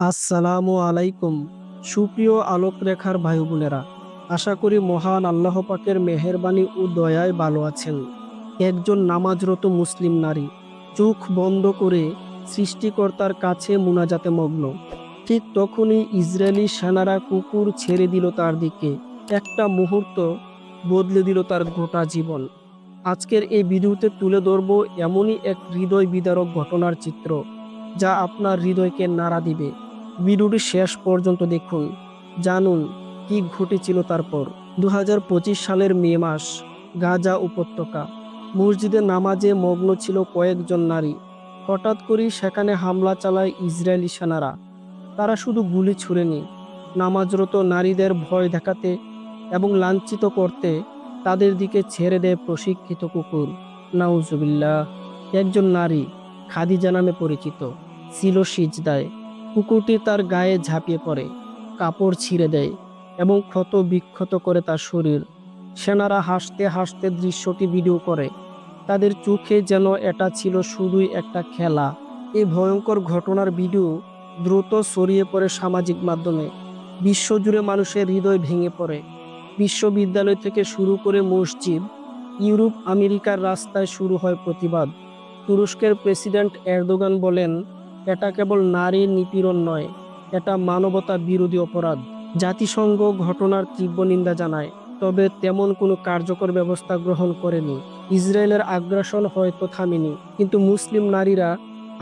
আসসালামু আলাইকুম, সুপ্রিয় আলোকরেখার ভাই বোনেরা আশা করি মহান আল্লাহ পাকের মেহেরবানি ও দয়ায় ভালো আছেন। একজন নামাজরত মুসলিম নারী চোখ বন্ধ করে সৃষ্টিকর্তার কাছে মুনাজাতে মগ্ন। ঠিক তখনই ইসরায়েলি সেনারা কুকুর ছেড়ে দিল তার দিকে। একটা মুহূর্ত বদলে দিল তার গোটা জীবন। আজকের এই ভিডিওতে তুলে ধরব এমনই এক হৃদয় বিদারক ঘটনার চিত্র, যা আপনার হৃদয়কে নাড়া দিবে। ভিডিওটি শেষ পর্যন্ত দেখুন, জানুন কি ঘটেছিল তারপর। দু হাজার পঁচিশ সালের মে মাস, গাজা উপত্যকা। মসজিদে নামাজে মগ্ন ছিল কয়েকজন নারী। হঠাৎ করেই সেখানে হামলা চালায় ইসরায়েলি সেনারা। তারা শুধু গুলি ছুড়েনি, নামাজরত নারীদের ভয় দেখাতে এবং লাঞ্ছিত করতে তাদের দিকে ছেড়ে দেয় প্রশিক্ষিত কুকুর। নাউজুবিল্লাহ, একজন নারী, খাদিজা নামে পরিচিত, ছিল সিজদায়। কুকুরটি তার গায়ে ঝাঁপিয়ে পড়ে, কাপড় ছিঁড়ে দেয় এবং ক্ষত বিক্ষত করে তার শরীর। সেনারা হাসতে হাসতে দৃশ্যটি ভিডিও করে। তাদের চোখে যেন এটা ছিল শুধুই একটা খেলা। এই ভয়ঙ্কর ঘটনার ভিডিও দ্রুত ছড়িয়ে পড়ে সামাজিক মাধ্যমে। বিশ্বজুড়ে মানুষের হৃদয় ভেঙে পড়ে। বিশ্ববিদ্যালয় থেকে শুরু করে মসজিদ, ইউরোপ, আমেরিকার রাস্তায় শুরু হয় প্রতিবাদ। তুরস্কের প্রেসিডেন্ট এরদোগান বলেন এটা কেবল নারীর নিপীড়ন নয়, এটা মানবতা বিরোধী অপরাধ। জাতিসংঘ ঘটনার তীব্র নিন্দা জানায়, তবে তেমন কোনো কার্যকর ব্যবস্থা গ্রহণ করেনি। ইসরায়েলের আগ্রাসন হয়তো থামেনি, কিন্তু মুসলিম নারীরা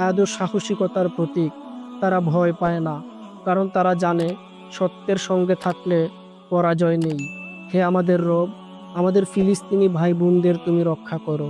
আদৌ সাহসিকতার প্রতীক। তারা ভয় পায় না, কারণ তারা জানে সত্যের সঙ্গে থাকলে পরাজয় নেই। হে আমাদের রব, আমাদের ফিলিস্তিনি ভাই বোনদের তুমি রক্ষা করো।